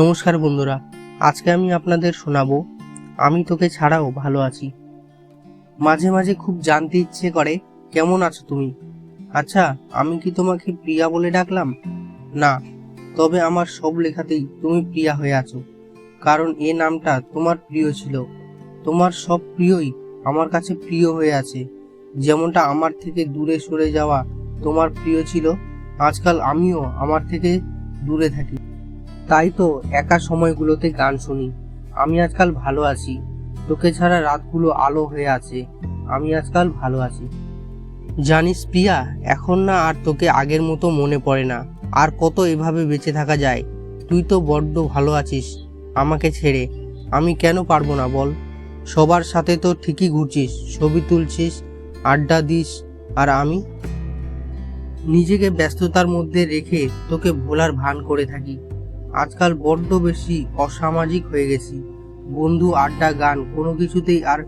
নমস্কার বন্ধুরা, আজকে আমি আপনাদের শোনাবো, আমি তোকে ছাড়াও ভালো আছি। মাঝে মাঝে খুব জানতে ইচ্ছে করে, কেমন আছো তুমি? আচ্ছা আমি কি তোমাকে প্রিয়া বলে ডাকলাম? না, তবে আমার সব লেখাতেই তুমি প্রিয়া হয়ে আছো, কারণ এ নামটা তোমার প্রিয় ছিল। তোমার সব প্রিয়ই আমার কাছে প্রিয় হয়ে আছে, যেমনটা আমার থেকে দূরে সরে যাওয়া তোমার প্রিয় ছিল, আজকাল আমিও আমার থেকে দূরে থাকি। তাই তো একা সময়গুলোতে গান শুনি। আমি আজকাল ভালো আছি। তোকে ছাড়া রাতগুলো আলো হয়ে আছে। আমি আজকাল ভালো আছি। জানিস প্রিয়া, এখন না আর তোকে আগের মতো মনে পড়ে না। আর কত এভাবে বেঁচে থাকা যায়। তুই তো বড্ড ভালো আছিস। আমাকে ছেড়ে। আমি কেন পারব না বল? সবার সাথে তো ঠিকই ঘুরছিস। ছবি তুলছিস, আড্ডা দিস। আর আমি? নিজেকে ব্যস্ততার মধ্যে রেখে তোকে ভোলার ভান করে থাকি। আজকাল বড্ড বেশি অসামাজিক হয়ে গেছি। বন্ধু, আড্ডা, গান, কোনো কিছুতেই আর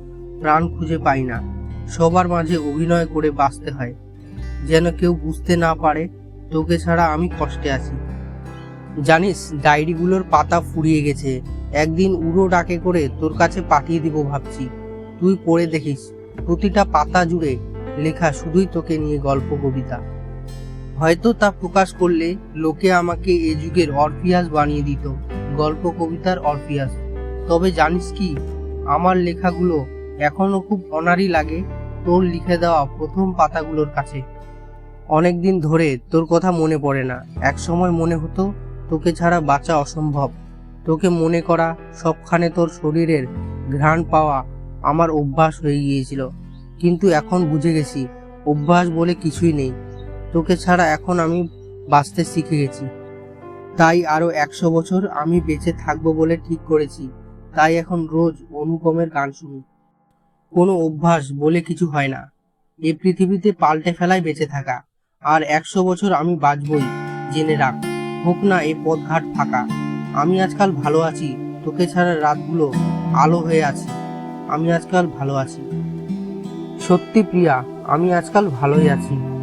প্রাণ খুঁজে পাই না। সবার মাঝে অভিনয় করে বাঁচতে হয়। যেন কেউ বুঝতে না পারে, তোকে ছাড়া আমি কষ্টে আছি। জানিস, ডায়েরিগুলোর পাতা ফুরিয়ে গেছে। একদিন উড়ো ডাকে করে তোর কাছে পাঠিয়ে দিব ভাবছি। তুই পড়ে দেখিস, প্রতিটা পাতা জুড়ে লেখা শুধুই তোকে নিয়ে গল্প, কবিতা। হয়তো তা প্রকাশ করলে লোকে আমাকে এ যুগের অরফিয়াস বানিয়ে দিত, গল্প, কবিতার অরফিয়াস। তবে জানিস কি, আমার লেখাগুলো এখনও খুব অনারি লাগে তোর লিখে দেওয়া প্রথম পাতাগুলোর কাছে। অনেক দিন ধরে তোর কথা মনে পড়ে না। এক সময় মনে হতো তোকে ছাড়া বাঁচা অসম্ভব। তোকে মনে করা সবখানে তোর শরীরের ঘ্রাণ পাওয়া আমার অভ্যাস হয়ে গিয়েছিল। কিন্তু এখন বুঝে গেছি, অভ্যাস বলে কিছুই নেই। তোকে ছাড়া এখন আমি বাঁচতে শিখে গেছি। তাই আরও একশো বছর আমি বেঁচে থাকব বলে ঠিক করেছি। তাই এখন রোজ অনুপমের গান শুনি। কোনো অভ্যাস বলে কিছু হয় না। এ পৃথিবীতে পাল্টে ফেলায় বেঁচে থাকা। আর একশো বছর আমি বাঁচবই, জেনে রাখ। হোক না এ পথঘাট ফাঁকা। আমি আজকাল ভালো আছি। তোকে ছাড়া রাতগুলো আলো হয়ে আছে। আমি আজকাল ভালো আছি। সত্যি প্রিয়া, আমি আজকাল ভালোই আছি।